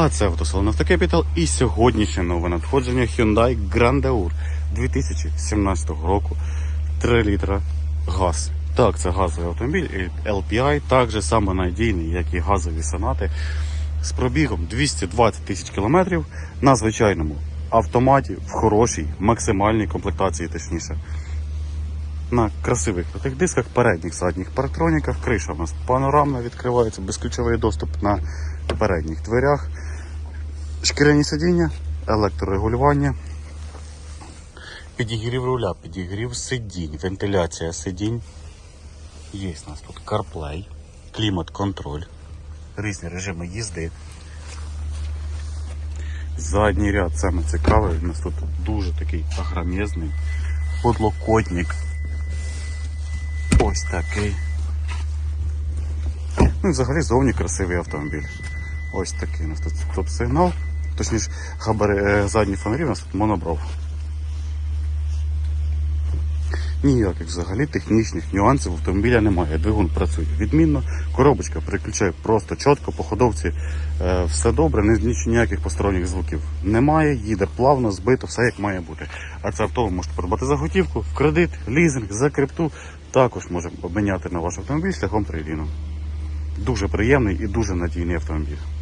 А це автосалон Автокепітал і сьогоднішнє нове надходження Hyundai Grandeur 2017 року. 3 літра газ. Так, це газовий автомобіль LPI, так же само надійний, як і газові сонати. З пробігом 220 тисяч кілометрів на звичайному автоматі в хорошій, максимальній комплектації, точніше. На красивих крутих дисках, передніх задніх парктроніках, криша у нас панорамна відкривається, безключовий доступ на передніх дверях, шкіряні сидіння, електрорегулювання, підігрів руля, підігрів сидінь, вентиляція сидінь. Є у нас тут CarPlay, клімат-контроль, різні режими їзди. Задній ряд саме цікавий, у нас тут дуже такий агромезний подлокотник. Ось такий. Ну взагалі зовні красивий автомобіль. Ось такий у нас тут стоп-сигнал. Точніше, хабари, е, задні фонарі у нас тут монобров. Ніяких взагалі технічних нюансів автомобіля немає. Двигун працює відмінно, коробочка переключає просто чітко, по ходовці е, все добре, ніяких посторонніх звуків немає, їде плавно, збито, все як має бути. А це авто ви можете придбати за готівку, в кредит, лізинг, за крипту. Також можемо обміняти на ваш автомобіль шляхом трейдіну. Дуже приємний і дуже надійний автомобіль.